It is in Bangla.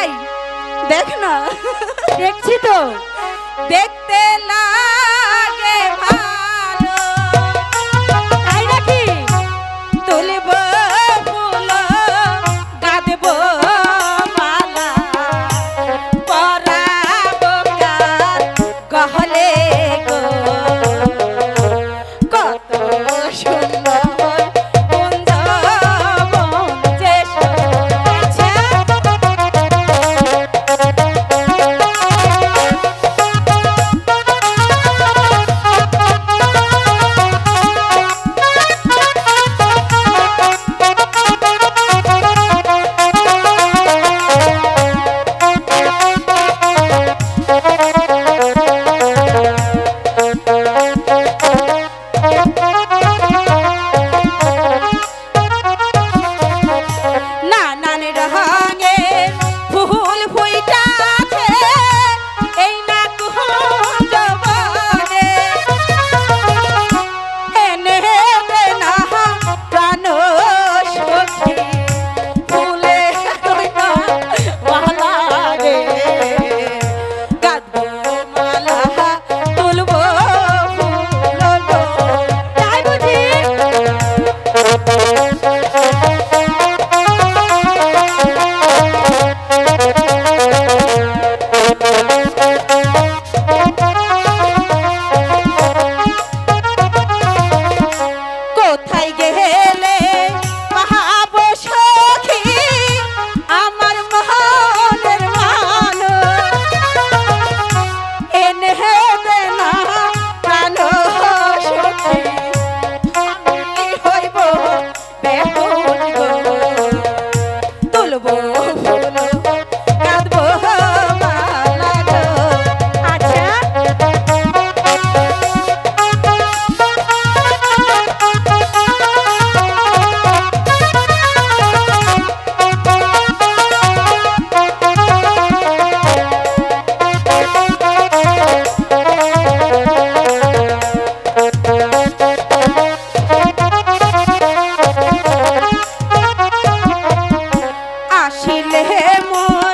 এই দেখ না। দেখছি তো। দেখতে লা গেলে Oh.